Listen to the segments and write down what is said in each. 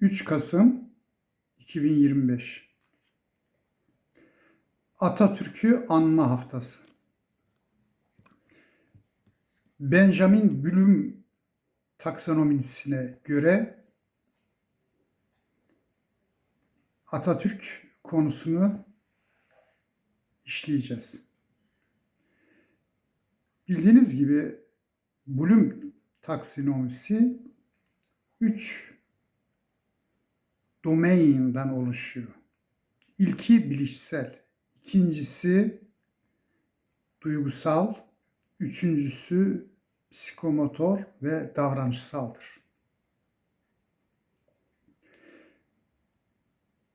3 Kasım 2025 Atatürk'ü anma haftası. Benjamin Bloom taksonomisine göre Atatürk konusunu işleyeceğiz. Bildiğiniz gibi Bloom taksonomisi 3 domainden oluşuyor. İlki bilişsel, ikincisi duygusal, üçüncüsü psikomotor ve davranışsaldır.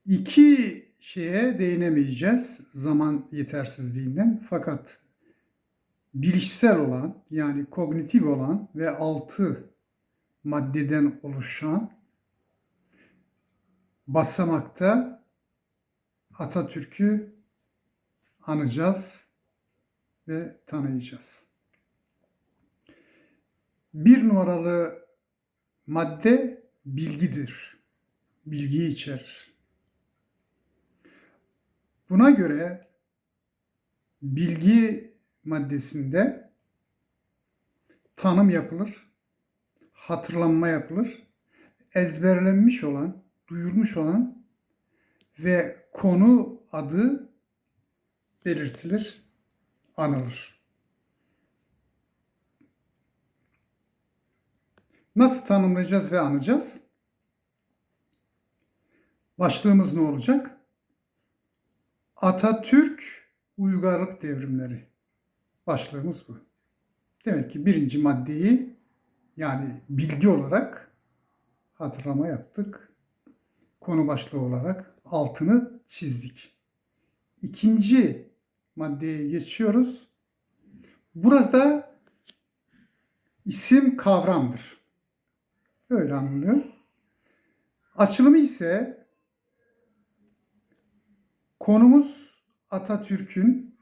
İki şeye değinemeyeceğiz zaman yetersizliğinden fakat bilişsel olan yani kognitif olan ve altı maddeden oluşan basamakta Atatürk'ü anacağız ve tanıyacağız. Bir numaralı madde bilgidir. Bilgiyi içerir. Buna göre bilgi maddesinde tanım yapılır, hatırlanma yapılır, ezberlenmiş olan, duyurmuş olan ve konu adı belirtilir, anılır. Nasıl tanımlayacağız ve anacağız? Başlığımız ne olacak? Atatürk uygarlık devrimleri. Başlığımız bu. Demek ki birinci maddeyi yani bilgi olarak hatırlama yaptık. Konu başlığı olarak altını çizdik. İkinci maddeye geçiyoruz. Burada isim kavramdır. Öyle anılıyor. Açılımı ise konumuz Atatürk'ün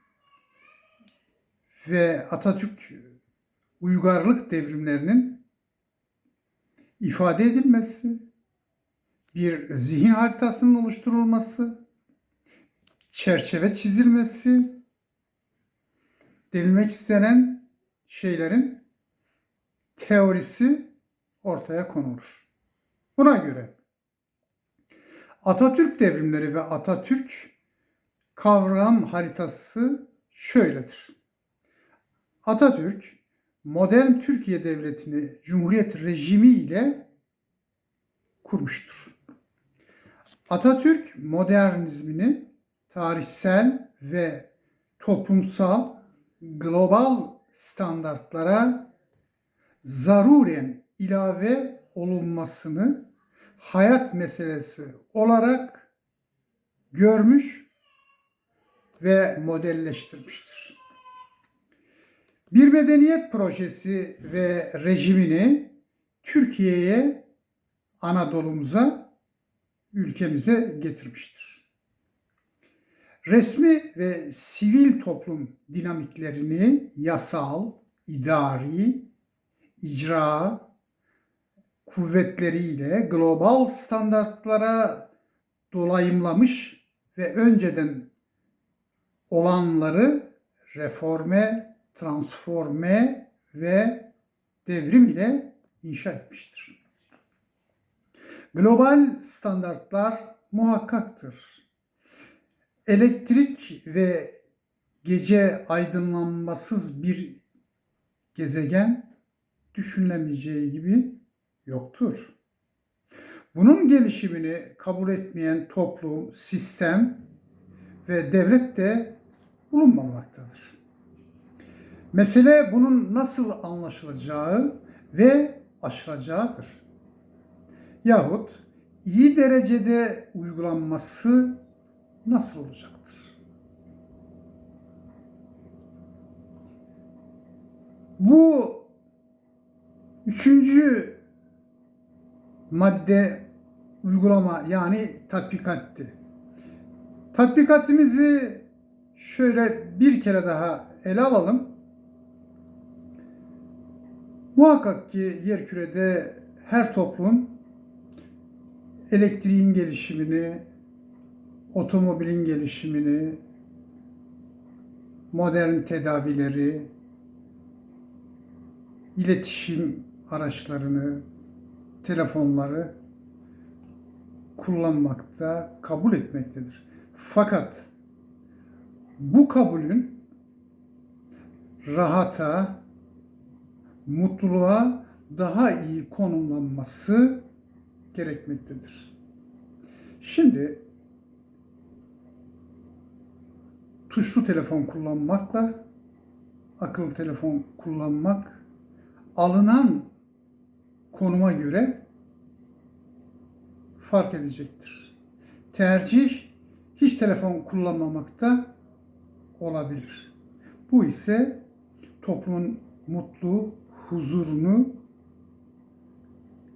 ve Atatürk uygarlık devrimlerinin ifade edilmesi, bir zihin haritasının oluşturulması, çerçeve çizilmesi, denilmek istenen şeylerin teorisi ortaya konulur. Buna göre Atatürk devrimleri ve Atatürk kavram haritası şöyledir. Atatürk modern Türkiye devletini Cumhuriyet rejimi ile kurmuştur. Atatürk modernizmini tarihsel ve toplumsal global standartlara zaruren ilave olunmasını hayat meselesi olarak görmüş ve modelleştirmiştir. Bir medeniyet projesi ve rejimini Türkiye'ye, Anadolu'muza, ülkemize getirmiştir. Resmi ve sivil toplum dinamiklerini yasal, idari, icra kuvvetleriyle global standartlara dolayımlamış ve önceden olanları reforme, transforme ve devrim ile inşa etmiştir. Global standartlar muhakkaktır. Elektrik ve gece aydınlanmasız bir gezegen düşünülemeyeceği gibi yoktur. Bunun gelişimini kabul etmeyen toplum, sistem ve devlet de bulunmamaktadır. Mesele bunun nasıl anlaşılacağı ve aşılacağıdır. Yahut iyi derecede uygulanması nasıl olacaktır? Bu üçüncü madde uygulama yani tatbikatti. Tatbikatimizi şöyle bir kere daha ele alalım. Muhakkak ki yerkürede her toplum elektriğin gelişimini, otomobilin gelişimini, modern tedavileri, iletişim araçlarını, telefonları kullanmakta kabul etmektedir. Fakat bu kabulün rahata, mutluluğa daha iyi konumlanması gerekmektedir. Şimdi tuşlu telefon kullanmakla akıllı telefon kullanmak alınan konuma göre fark edecektir. Tercih hiç telefon kullanmamakta olabilir. Bu ise toplumun mutlu, huzurunu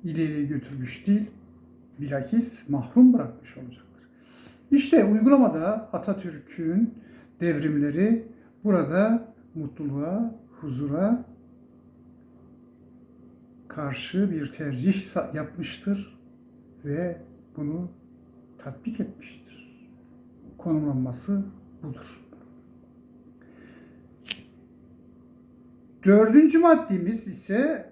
ileriye götürmüş değil, bilakis mahrum bırakmış olacaktır. İşte uygulamada Atatürk'ün devrimleri burada mutluluğa, huzura karşı bir tercih yapmıştır ve bunu tatbik etmiştir. Konumlanması budur. Dördüncü maddemiz ise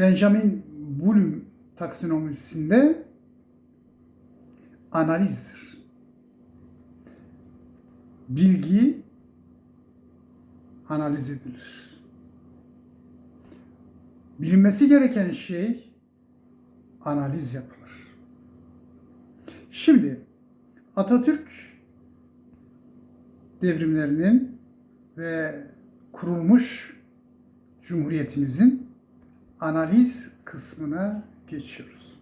Benjamin Bloom taksinomisinde analizdir. Bilgi analiz edilir. Bilinmesi gereken şey analiz yapılır. Şimdi Atatürk devrimlerinin ve kurulmuş Cumhuriyetimizin analiz kısmına geçiyoruz.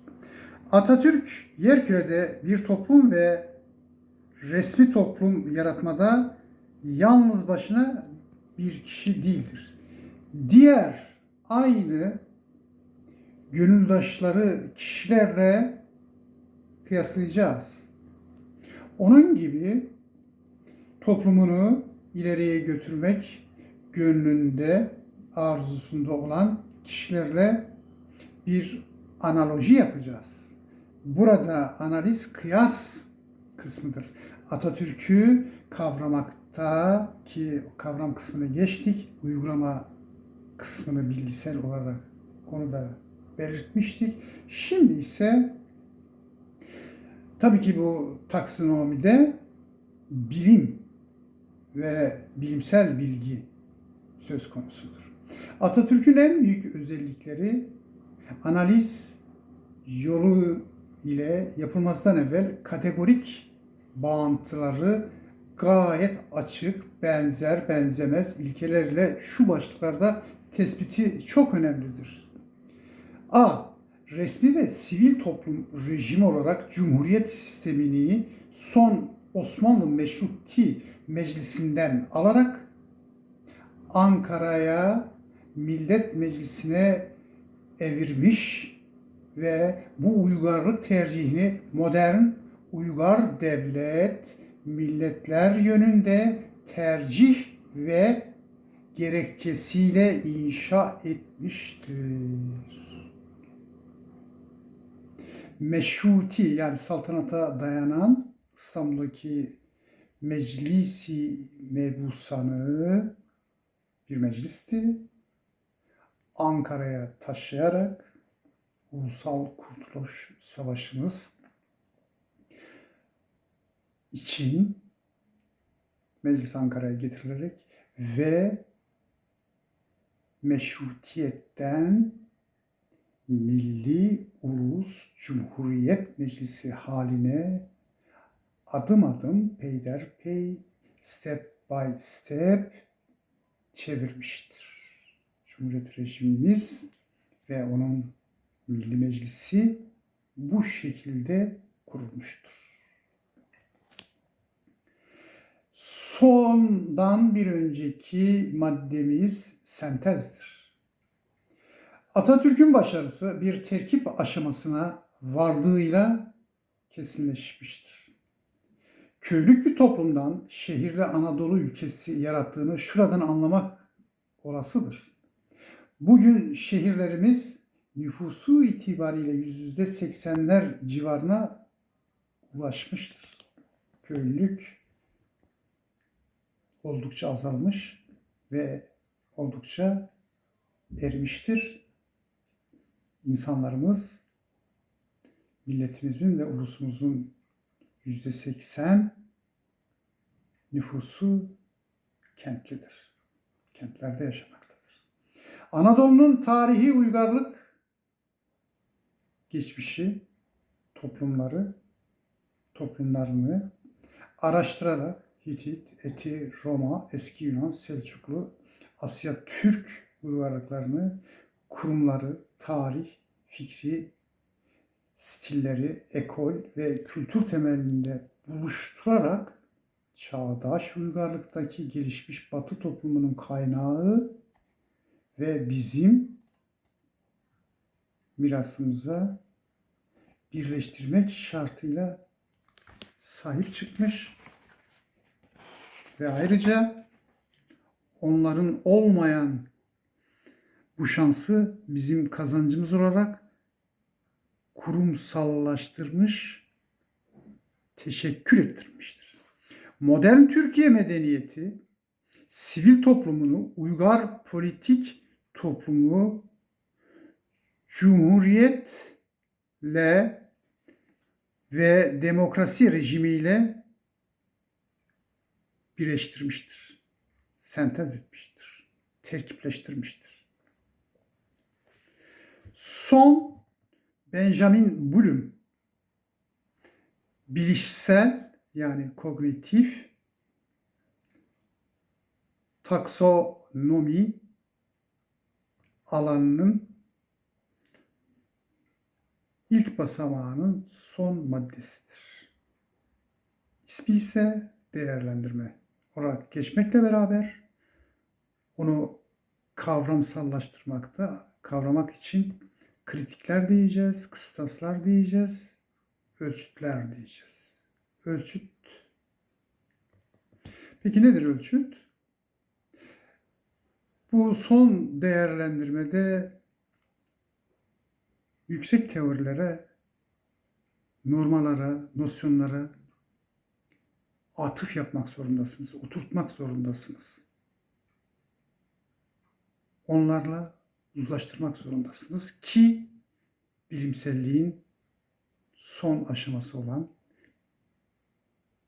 Atatürk yerkürede bir toplum ve resmi toplum yaratmada yalnız başına bir kişi değildir. Diğer aynı gönüldaşları kişilerle kıyaslayacağız. Onun gibi toplumunu ileriye götürmek gönlünde, arzusunda olan kişilerle bir analoji yapacağız. Burada analiz kıyas kısmıdır. Atatürk'ü kavramakta ki kavram kısmını geçtik, uygulama kısmını bilgisel olarak onu da belirtmiştik. Şimdi ise tabii ki bu taksonomide bilim ve bilimsel bilgi söz konusudur. Atatürk'ün en büyük özellikleri analiz yolu ile yapılmasından evvel kategorik bağıntıları gayet açık, benzer, benzemez ilkelerle şu başlıklarda tespiti çok önemlidir. A. Resmi ve sivil toplum rejimi olarak Cumhuriyet sistemini son Osmanlı Meşruti Meclisi'nden alarak Ankara'ya Millet Meclisi'ne evirmiş ve bu uygarlık tercihini modern uygar devlet milletler yönünde tercih ve gerekçesiyle inşa etmiştir. Meşruti yani saltanata dayanan İstanbul'daki Meclisi Mebusanı bir meclisti. Ankara'ya taşıyarak Ulusal Kurtuluş Savaşımız için Meclis Ankara'ya getirilerek ve meşrutiyetten Milli Ulus Cumhuriyet Meclisi haline adım adım peyderpey step by step çevirmiştir. Cumhuriyet rejimimiz ve onun Milli Meclisi bu şekilde kurulmuştur. Sondan bir önceki maddemiz sentezdir. Atatürk'ün başarısı bir terkip aşamasına vardığıyla kesinleşmiştir. Köylük bir toplumdan şehirli Anadolu ülkesi yarattığını şuradan anlamak olasıdır. Bugün şehirlerimiz nüfusu itibariyle yüzde seksenler civarına ulaşmıştır. Köylülük oldukça azalmış ve oldukça erimiştir. İnsanlarımız milletimizin ve ulusumuzun yüzde seksen nüfusu kentlidir. Kentlerde yaşamaktadır. Anadolu'nun tarihi uygarlık geçmişi, toplumları, toplumlarını araştırarak Hitit, Eti, Roma, Eski Yunan, Selçuklu, Asya Türk uygarlıklarını, kurumları, tarih, fikri, stilleri, ekol ve kültür temelinde buluşturarak çağdaş uygarlıktaki gelişmiş Batı toplumunun kaynağı ve bizim mirasımıza birleştirmek şartıyla sahip çıkmış ve ayrıca onların olmayan bu şansı bizim kazancımız olarak kurumsallaştırmış, teşekkür ettirmiştir. Modern Türkiye medeniyeti sivil toplumunu uygar politik toplumu cumhuriyetle ve demokrasi rejimiyle birleştirmiştir. Sentez etmiştir. Terkipleştirmiştir. Son Benjamin Bloom bilişsel yani kognitif taksonomi alanının ilk basamağının son maddesidir. İsmi ise değerlendirme olarak geçmekle beraber onu kavramsallaştırmakta, kavramak için kritikler diyeceğiz, kıstaslar diyeceğiz, ölçütler diyeceğiz. Ölçüt. Peki nedir ölçüt? Bu son değerlendirmede yüksek teorilere, normalara, nosyonlara atıf yapmak zorundasınız, oturtmak zorundasınız. Onlarla uzlaştırmak zorundasınız ki bilimselliğin son aşaması olan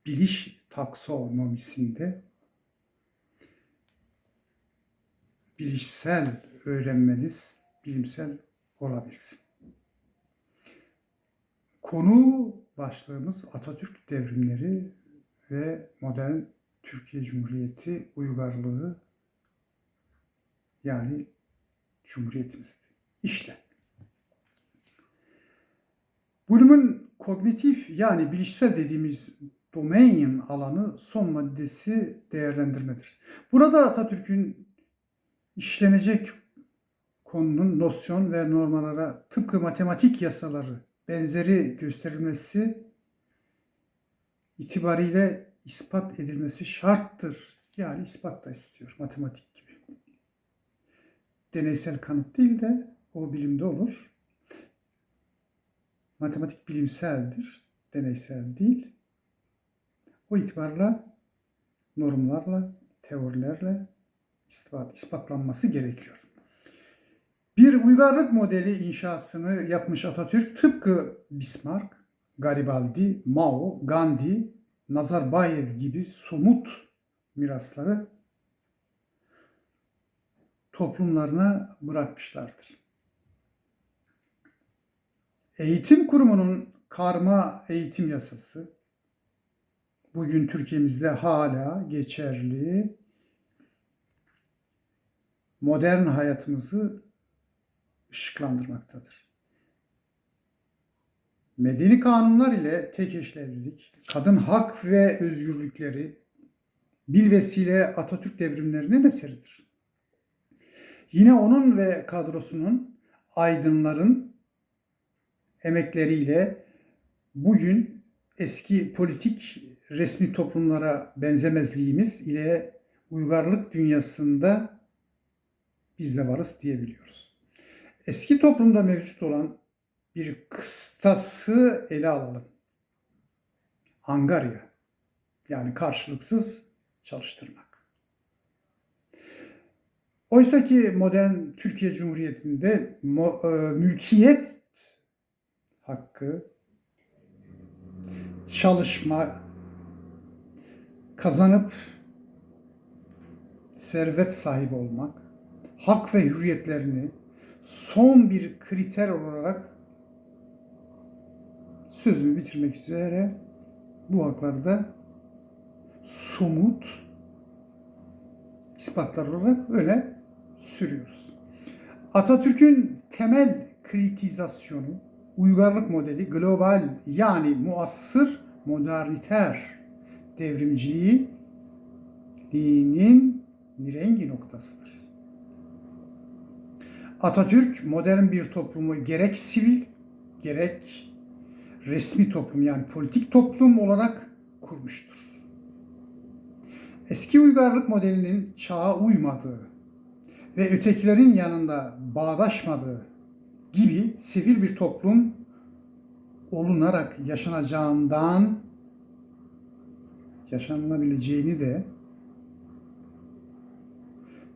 biliş taksonomisinde bilişsel öğrenmeniz bilimsel olabilsin. Konu başlığımız Atatürk devrimleri ve modern Türkiye Cumhuriyeti uygarlığı yani Cumhuriyetimizdi. İşte. Bölümün kognitif yani bilişsel dediğimiz domain alanı son maddesi değerlendirmedir. Burada Atatürk'ün işlenecek konunun nosyon ve normalara tıpkı matematik yasaları benzeri gösterilmesi itibariyle ispat edilmesi şarttır. Yani ispat da istiyor matematik gibi. Deneysel kanıt değil de o bilimde olur. Matematik bilimseldir, deneysel değil. O itibarla normlarla, teorilerle ispat, ispatlanması gerekiyor. Bir uygarlık modeli inşasını yapmış Atatürk tıpkı Bismarck, Garibaldi, Mao, Gandhi, Nazarbayev gibi somut mirasları toplumlarına bırakmışlardır. Eğitim kurumunun karma eğitim yasası bugün Türkiye'mizde hala geçerli modern hayatımızı ışıklandırmaktadır. Medeni kanunlar ile tek eşlevlilik, kadın hak ve özgürlükleri bilvesile Atatürk devrimlerinin eseridir. Yine onun ve kadrosunun aydınların emekleriyle bugün eski politik resmi toplumlara benzemezliğimiz ile uygarlık dünyasında biz de varız diyebiliyoruz. Eski toplumda mevcut olan bir kıstası ele alalım. Angarya yani karşılıksız çalıştırmak. Oysa ki modern Türkiye Cumhuriyeti'nde e, mülkiyet hakkı, çalışma, kazanıp servet sahibi olmak, hak ve hürriyetlerini son bir kriter olarak sözümü bitirmek üzere bu hakları da somut ispatlar olarak öyle sürüyoruz. Atatürk'ün temel kritizasyonu, uygarlık modeli global yani muasır moderniter devrimciliğinin nirengi noktasıdır. Atatürk modern bir toplumu gerek sivil gerek resmi toplum yani politik toplum olarak kurmuştur. Eski uygarlık modelinin çağa uymadığı ve ötekilerin yanında bağdaşmadığı gibi sivil bir toplum olunarak yaşanacağından yaşanılabileceğini de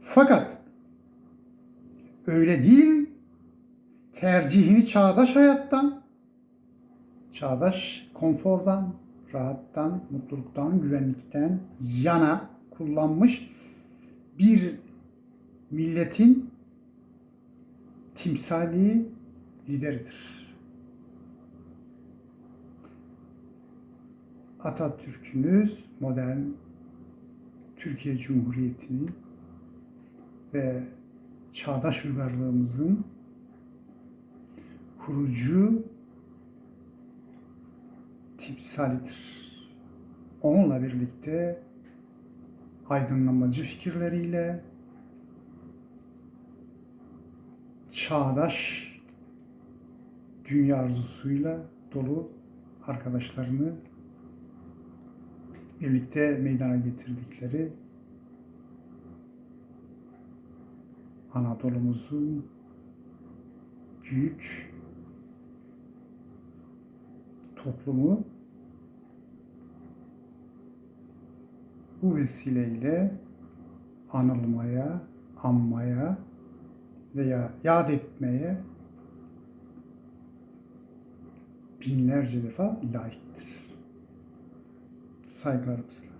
fakat öyle değil tercihini çağdaş hayattan çağdaş konfordan, rahattan, mutluluktan, güvenlikten yana kullanmış bir milletin timsali lideridir. Atatürk'ümüz modern Türkiye Cumhuriyeti'ni ve çağdaş uygarlığımızın kurucu timsalidir. Onunla birlikte aydınlanmacı fikirleriyle çağdaş dünya arzusuyla dolu arkadaşlarını birlikte meydana getirdikleri Anadolu'muzun büyük toplumu bu vesileyle anılmaya, anmaya veya yad etmeye binlerce defa layıktır. Saygılarımızla.